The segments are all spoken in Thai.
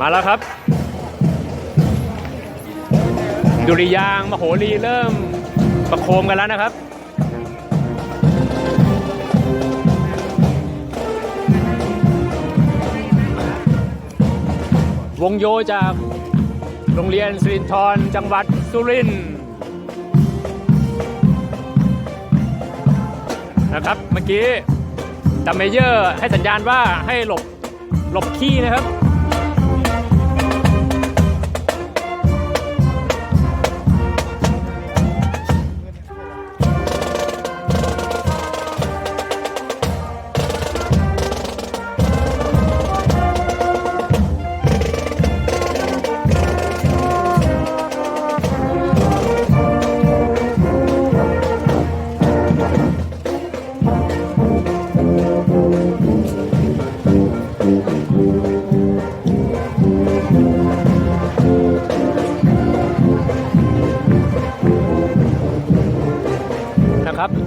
มาแล้วครับ ดุริยางมโหรีเริ่มประโคมกันแล้วนะครับวงโยจากโรงเรียนสิรินทรจังหวัดสุรินทร์นะครับเมื่อกี้ดัมเมเยอร์ให้สัญญาณว่าให้หลบหลบขี้นะครับ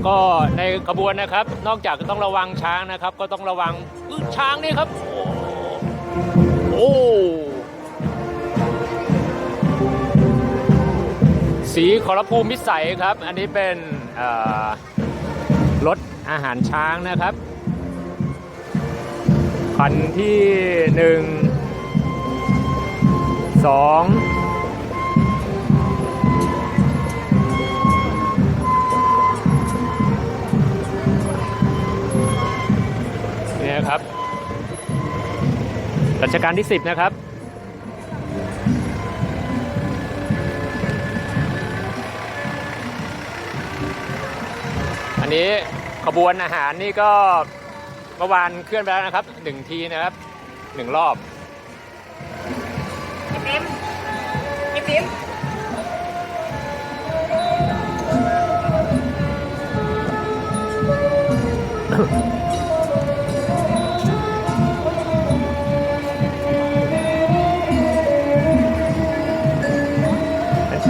ก็ในขบวนนะครับ นอกจากต้องระวังช้างนะครับ ก็ต้องระวังช้างนี่ครับ โอ้โอสีขอรภูมิมิสัยครับ อันนี้เป็นรถอาหารช้างนะครับคันที่หนึ่งสอง รัชกาลที่ 10 นะครับ อันนี้ขบวนอาหารนี่ก็เมื่อวานเคลื่อนไปแล้วนะครับหนึ่งทีนะครับหนึ่งรอบติ๊มติ๊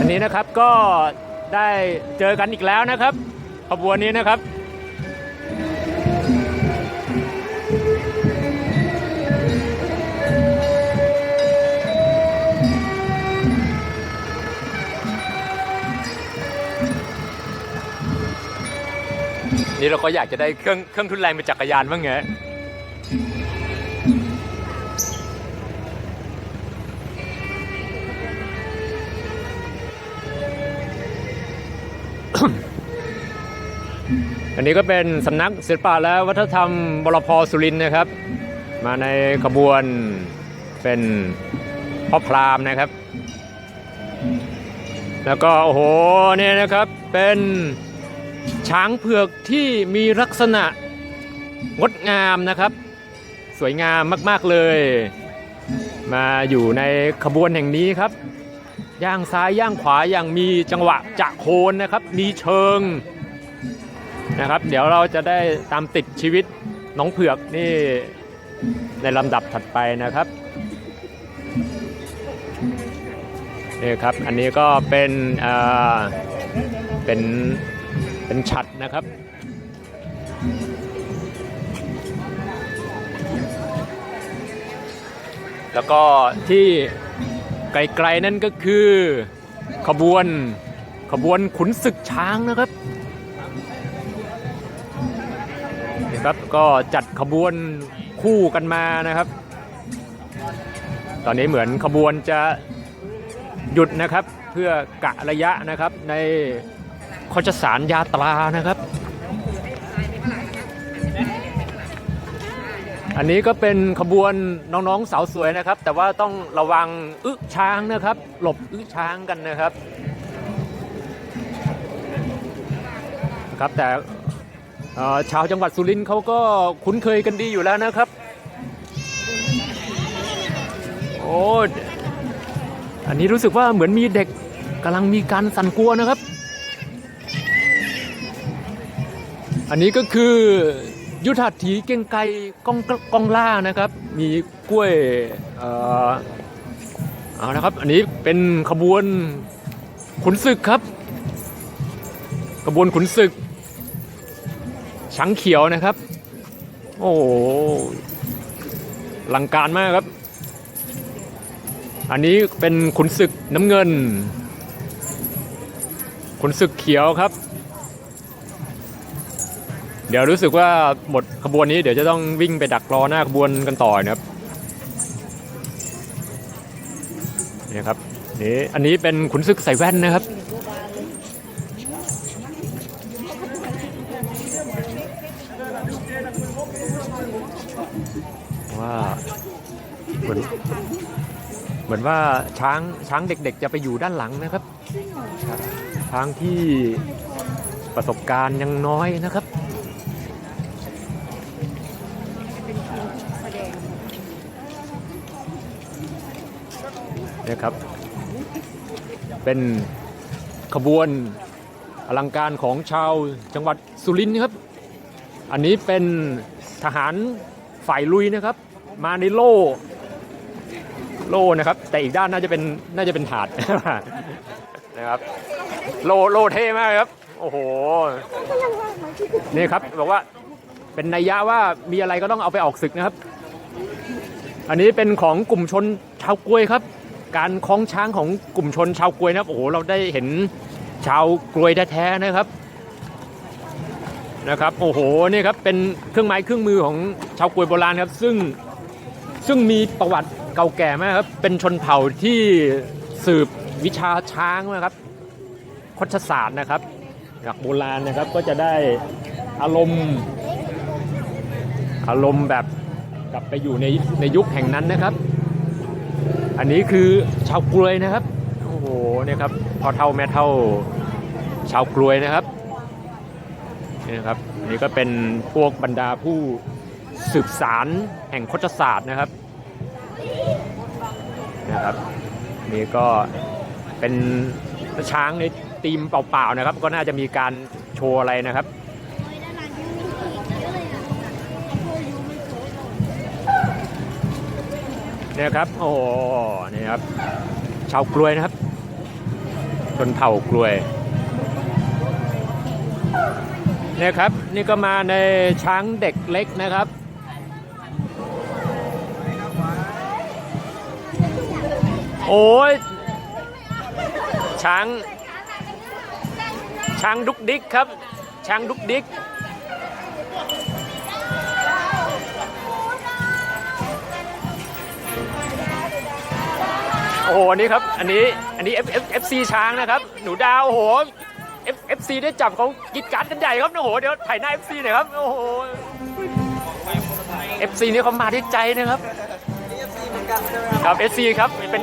อันนี้นะครับก็ได้เจอกันอีกแล้วนะครับขบวนนี้นะครับนี่เราก็อยากจะได้เครื่องเครื่องทุนแรงเป็นจักรยานบ้างไง อันนี้ก็เป็นสำนักศิลปะและวัฒนธรรมบรพสุรินนะครับ มาในขบวนเป็นพ่อพราหมณ์นะครับ แล้วก็โอ้โหเนี่ยนะครับเป็นช้างเผือกที่มีลักษณะงดงามนะครับ สวยงามมาก ๆ เลย มาอยู่ในขบวนแห่งนี้ครับ ย่างซ้ายย่างขวาอย่างมีจังหวะจะโคนนะครับ มีเชิงนะครับ เดี๋ยวเราจะได้ตามติดชีวิตน้องเผือกนี่ในลำดับถัดไปนะครับนี่ครับ อันนี้ก็เป็นเอ่อเป็นเป็นฉัดนะครับแล้วก็ที่ ไกลๆนั่นก็คือ ขบวนขบวนขุนศึกช้างนะครับครับก็จัดขบวนคู่กันมานะครับ ตอนนี้เหมือนขบวนจะหยุดนะครับเพื่อกะระยะนะครับในโคชสารยาตรานะครับ อันนี้ก็เป็นขบวนน้องๆสาวสวยนะครับ แต่ว่าต้องระวังอึช้างนะครับ หลบอึช้างกันนะครับ ครับแต่ชาวจังหวัดสุรินทร์เขาก็คุ้นเคยกันดีอยู่แล้วนะครับ โอ้อันนี้รู้สึกว่าเหมือนมีเด็กกำลังมีการสั่นกลัวนะครับ อันนี้ก็คือ ยุทธาถีเก่งไกกองกองล่านะครับ มีกล้วยเอ่อเอานะครับอันนี้เป็นขบวนขุนศึกครับ ขบวนขุนศึกช้างเขียวนะครับ โอ้โหลังการมากครับ อันนี้เป็นขุนศึกน้ำเงิน ขุนศึกเขียวครับ เดี๋ยวรู้สึกว่าหมดขบวนนี้เดี๋ยวจะต้องวิ่งไปดักรอหน้าขบวนกันต่อนะครับนี่ครับนี่อันนี้เป็นขุนศึกใส่แว่นนะครับ ว่าเหมือนเหมือนว่าช้างช้างเด็กๆจะไปอยู่ด้านหลังนะครับ ช้างที่ประสบการณ์ยังน้อยนะครับ นะครับ เป็นขบวนอลังการของชาวจังหวัดสุรินทร์ครับ อันนี้เป็นทหารฝ่ายลุยนะครับ มาในโล่ โล่นะครับ แต่อีกด้านน่าจะเป็นน่าจะเป็นถาดนะครับ โล่โล่เท่มากครับ โอ้โห นี่ครับบอกว่าเป็นนัยยะว่ามีอะไรก็ต้องเอาไปออกศึกนะครับ อันนี้เป็นของกลุ่มชนชาวกล้วยครับ การคล้องช้างของกลุ่มชนชาวกลวยนะครับโอ้โหเราได้เห็นชาวกลวยแท้ๆนะครับนะครับโอ้โหนี่ครับเป็นเครื่องไม้เครื่องมือของชาวกลวยโบราณครับ ซึ่งซึ่งมีประวัติเก่าแก่มากครับเป็นชนเผ่าที่สืบวิชาช้างนะครับคชศาสตร์นะครับจากโบราณนะครับก็จะได้อารมณ์ อารมณ์แบบกลับไปอยู่ในในยุคแห่งนั้นนะครับ อันนี้คือชาวกลวยนะครับ โอ้โหเนี่ยครับพอเท่าแม่เท่าชาวกลวยนะครับนี่นะครับนี่ก็เป็นพวกบรรดาผู้สืบสารแห่งโคชศาสตร์นะครับนะครับ นี่ก็เป็นช้างในตีมเปล่าๆนะครับ ก็น่าจะมีการโชว์อะไรนะครับ เนี่ยครับ โอ้นี่ครับ ชาวกลวยนะครับ ชนเผ่ากลวยเนี่ยครับ นี่ก็มาในช้างเด็กเล็กนะครับโอ้ยช้าง ช้างดุกดิกครับ ช้างดุกดิก โอ้โหอันนี้ครับ อันนี้ อันนี้ F F F C ช้างนะครับ หนูดาว โอ้โห F F C ได้จับเขากิดการดกันใหญ่ครับ โอ้โห เดี๋ยวถ่ายหน้า F C หน่อยครับ โอ้โห F C นี่เขามาด้วยใจนะครับ ครับ F C ครับ เป็น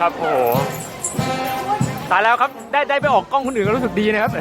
ครับ โอ้โห ตายแล้วครับ ได้ได้ไปออกกล้องคนอื่นก็รู้สึกดีนะครับ